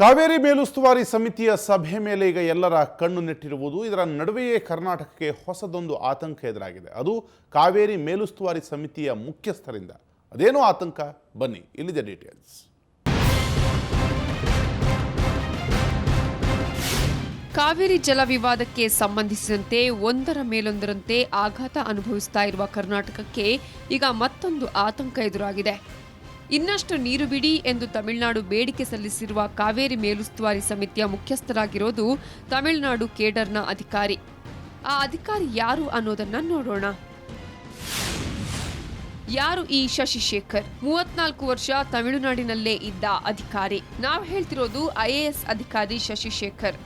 ಕಾವೇರಿ ಮೇಲುಸ್ತುವಾರಿ ಸಮಿತಿಯ ಸಭೆ ಮೇಲೆ ಈಗ ಎಲ್ಲರ ಕಣ್ಣು ನೆಟ್ಟಿರುವುದು. ಇದರ ನಡುವೆಯೇ ಕರ್ನಾಟಕಕ್ಕೆ ಹೊಸದೊಂದು ಆತಂಕ ಎದುರಾಗಿದೆ. ಅದು ಕಾವೇರಿ ಮೇಲುಸ್ತುವಾರಿ ಸಮಿತಿಯ ಮುಖ್ಯಸ್ಥರಿಂದ. ಅದೇನೋ ಆತಂಕ? ಬನ್ನಿ, ಇಲ್ಲಿದೆ ಡೀಟೇಲ್ಸ್ ಕಾವೇರಿ ಜಲ ವಿವಾದಕ್ಕೆ ಸಂಬಂಧಿಸಿದಂತೆ ಒಂದರ ಮೇಲೊಂದರಂತೆ ಆಘಾತ ಅನುಭವಿಸ್ತಾ ಇರುವ ಕರ್ನಾಟಕಕ್ಕೆ ಈಗ ಮತ್ತೊಂದು ಆತಂಕ ಎದುರಾಗಿದೆ. ಇನ್ನಷ್ಟು ನೀರು ಬಿಡಿ ಎಂದು ತಮಿಳುನಾಡು ಬೇಡಿಕೆ ಸಲ್ಲಿಸಿರುವ ಕಾವೇರಿ ಮೇಲುಸ್ತುವಾರಿ ಸಮಿತಿಯ ಮುಖ್ಯಸ್ಥರಾಗಿರೋದು ತಮಿಳುನಾಡು ಕೇಡರ್ನ ಅಧಿಕಾರಿ. ಆ ಅಧಿಕಾರಿ ಯಾರು ಅನ್ನೋದನ್ನ ನೋಡೋಣ. ಯಾರು ಈ ಶಶಿಶೇಖರ್? ಮೂವತ್ನಾಲ್ಕು ವರ್ಷ ತಮಿಳುನಾಡಿನಲ್ಲೇ ಇದ್ದ ಅಧಿಕಾರಿ. ನಾವು ಹೇಳ್ತಿರೋದು ಐಎಎಸ್ ಅಧಿಕಾರಿ ಶಶಿಶೇಖರ್.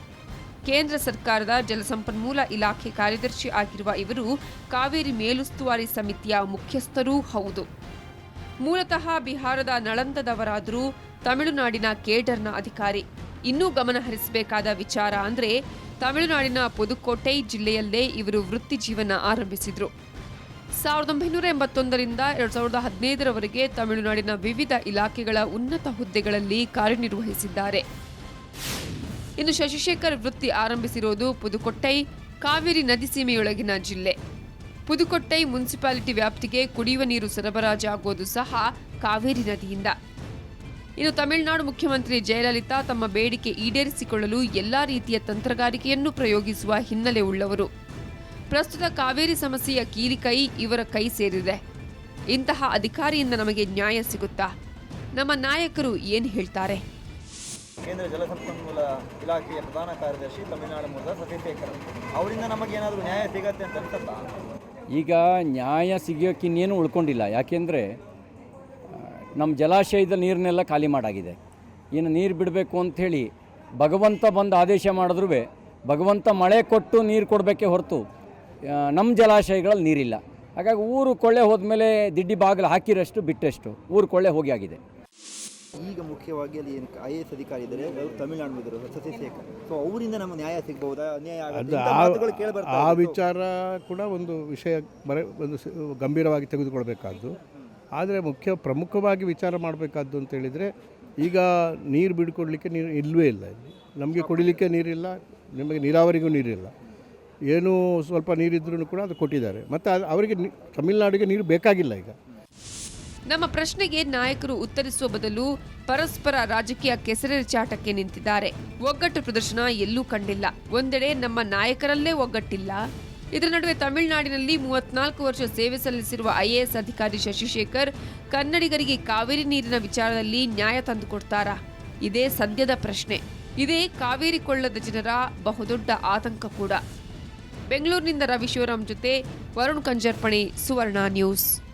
ಕೇಂದ್ರ ಸರ್ಕಾರದ ಜಲಸಂಪನ್ಮೂಲ ಇಲಾಖೆ ಕಾರ್ಯದರ್ಶಿ ಆಗಿರುವ ಇವರು ಕಾವೇರಿ ಮೇಲುಸ್ತುವಾರಿ ಸಮಿತಿಯ ಮುಖ್ಯಸ್ಥರೂ ಹೌದು. ಮೂಲತಃ ಬಿಹಾರದ ನಳಂದದವರಾದರೂ ತಮಿಳುನಾಡಿನ ಕೇಡರ್ನ ಅಧಿಕಾರಿ. ಇನ್ನೂ ಗಮನ ಹರಿಸಬೇಕಾದ ವಿಚಾರ ಅಂದ್ರೆ, ತಮಿಳುನಾಡಿನ ಪುದುಕೋಟೈ ಜಿಲ್ಲೆಯಲ್ಲೇ ಇವರು ವೃತ್ತಿ ಜೀವನ ಆರಂಭಿಸಿದ್ರು. ಸಾವಿರದ ಒಂಬೈನೂರ ಎಂಬತ್ತೊಂದರಿಂದ ಎರಡ್ ಸಾವಿರದ ಹದಿನೈದರವರೆಗೆ ತಮಿಳುನಾಡಿನ ವಿವಿಧ ಇಲಾಖೆಗಳ ಉನ್ನತ ಹುದ್ದೆಗಳಲ್ಲಿ ಕಾರ್ಯನಿರ್ವಹಿಸಿದ್ದಾರೆ. ಇನ್ನು ಶಶಿಶೇಖರ್ ವೃತ್ತಿ ಆರಂಭಿಸಿರೋದು ಪುದುಕೊಟ್ಟೈ ಕಾವೇರಿ ನದಿ ಸೀಮೆಯೊಳಗಿನ ಜಿಲ್ಲೆ. ಪುದುಕೊಟ್ಟೈ ಮುನ್ಸಿಪಾಲಿಟಿ ವ್ಯಾಪ್ತಿಗೆ ಕುಡಿಯುವ ನೀರು ಸರಬರಾಜಾಗುವುದು ಸಹ ಕಾವೇರಿ ನದಿಯಿಂದ. ಇನ್ನು ತಮಿಳುನಾಡು ಮುಖ್ಯಮಂತ್ರಿ ಜಯಲಲಿತಾ ತಮ್ಮ ಬೇಡಿಕೆ ಈಡೇರಿಸಿಕೊಳ್ಳಲು ಎಲ್ಲಾ ರೀತಿಯ ತಂತ್ರಗಾರಿಕೆಯನ್ನು ಪ್ರಯೋಗಿಸುವ ಹಿನ್ನೆಲೆ ಉಳ್ಳವರು. ಪ್ರಸ್ತುತ ಕಾವೇರಿ ಸಮಸ್ಯೆಯ ಕೀಲಿಕೈ ಇವರ ಕೈ ಸೇರಿದೆ. ಇಂತಹ ಅಧಿಕಾರಿಯಿಂದ ನಮಗೆ ನ್ಯಾಯ ಸಿಗುತ್ತಾ? ನಮ್ಮ ನಾಯಕರು ಏನು ಹೇಳ್ತಾರೆ? ಕೇಂದ್ರ ಜಲಸಂಪನ್ಮೂಲ ಇಲಾಖೆಯ ಪ್ರಧಾನ ಕಾರ್ಯದರ್ಶಿ ತಮಿಳುನಾಡು ಮೂಲದ ಸತೀಶೇಖರ್ ಅವರಿಂದ ನಮಗೇನಾದರೂ ನ್ಯಾಯ ಸಿಗತ್ತೆ ಅಂತ ಅನ್ಸುತ್ತಾ? ಈಗ ನ್ಯಾಯ ಸಿಗೋಕ್ಕಿನ್ನೇನು ಉಳ್ಕೊಂಡಿಲ್ಲ. ಯಾಕೆಂದರೆ ನಮ್ಮ ಜಲಾಶಯದ ನೀರನ್ನೆಲ್ಲ ಖಾಲಿ ಮಾಡಾಗಿದೆ. ಇನ್ನು ನೀರು ಬಿಡಬೇಕು ಅಂಥೇಳಿ ಭಗವಂತ ಬಂದು ಆದೇಶ ಮಾಡಿದ್ರೂ ಭಗವಂತ ಮಳೆ ಕೊಟ್ಟು ನೀರು ಕೊಡಬೇಕೇ ಹೊರತು ನಮ್ಮ ಜಲಾಶಯಗಳಲ್ಲಿ ನೀರಿಲ್ಲ. ಹಾಗಾಗಿ ಊರು ಕೊಳ್ಳೆ ಹೋದ್ಮೇಲೆ ದಿಡ್ಡಿ ಬಾಗಿಲು ಹಾಕಿರಷ್ಟು, ಬಿಟ್ಟಷ್ಟು ಊರು ಕೊಳ್ಳೆ ಹೋಗಿ ಆಗಿದೆ. ಈಗ ಮುಖ್ಯವಾಗಿ ಅಲ್ಲಿ ಏನು ಐ ಎ ಎಸ್ ಅಧಿಕಾರಿ ಇದ್ದಾರೆ ಅವರು ತಮಿಳುನಾಡು ಇದ್ದರು ಸತೀಶೇಖರ್ ಸೊ ಅವರಿಂದ ನಮಗೆ ನ್ಯಾಯ ಸಿಗ್ಬಹುದಾ ಅನ್ಯಾಯ ಆಗುತ್ತೆ. ಆ- ವಿಚಾರ ಕೂಡ ಒಂದು ವಿಷಯ ಬರ ಒಂದು ಗಂಭೀರವಾಗಿ ತೆಗೆದುಕೊಳ್ಬೇಕಾದ್ದು. ಆದರೆ ಮುಖ್ಯ ಪ್ರಮುಖವಾಗಿ ವಿಚಾರ ಮಾಡಬೇಕಾದ್ದು ಅಂತ ಹೇಳಿದರೆ ಈಗ ನೀರು ಬಿಡ್ಕೊಡ್ಲಿಕ್ಕೆ ನೀರು ಇಲ್ಲವೇ ಇಲ್ಲ ನಮಗೆ ಕುಡಿಲಿಕ್ಕೆ ನೀರಿಲ್ಲ ನಿಮಗೆ ನೀರಾವರಿಗೂ ನೀರಿಲ್ಲ. ಏನು ಸ್ವಲ್ಪ ನೀರಿದ್ರೂ ಕೂಡ ಅದು ಕೊಟ್ಟಿದ್ದಾರೆ. ಮತ್ತು ಅದು ಅವರಿಗೆ ತಮಿಳುನಾಡಿಗೆ ನೀರು ಬೇಕಾಗಿಲ್ಲ ಈಗ. ನಮ್ಮ ಪ್ರಶ್ನೆಗೆ ನಾಯಕರು ಉತ್ತರಿಸುವ ಬದಲು ಪರಸ್ಪರ ರಾಜಕೀಯ ಕೆಸರೆರಚಾಟಕ್ಕೆ ನಿಂತಿದ್ದಾರೆ. ಒಗ್ಗಟ್ಟು ಪ್ರದರ್ಶನ ಎಲ್ಲೂ ಕಂಡಿಲ್ಲ. ಒಂದೆಡೆ ನಮ್ಮ ನಾಯಕರಲ್ಲೇ ಒಗ್ಗಟ್ಟಿಲ್ಲ. ಇದರ ನಡುವೆ ತಮಿಳುನಾಡಿನಲ್ಲಿ ಮೂವತ್ನಾಲ್ಕು ವರ್ಷ ಸೇವೆ ಸಲ್ಲಿಸಿರುವ ಐಎಎಸ್ ಅಧಿಕಾರಿ ಶಶಿಶೇಖರ್ ಕನ್ನಡಿಗರಿಗೆ ಕಾವೇರಿ ನೀರಿನ ವಿಚಾರದಲ್ಲಿ ನ್ಯಾಯ ತಂದುಕೊಡ್ತಾರಾ ಇದೇ ಸದ್ಯದ ಪ್ರಶ್ನೆ. ಇದೇ ಕಾವೇರಿ ಕೊಳ್ಳದ ಜನರ ಬಹುದೊಡ್ಡ ಆತಂಕ ಕೂಡ. ಬೆಂಗಳೂರಿನಿಂದ ರವಿ ಶಿವರಾಮ್ ಜೊತೆ ವರುಣ್ ಕಂಜರ್ಪಣೆ, ಸುವರ್ಣ ನ್ಯೂಸ್.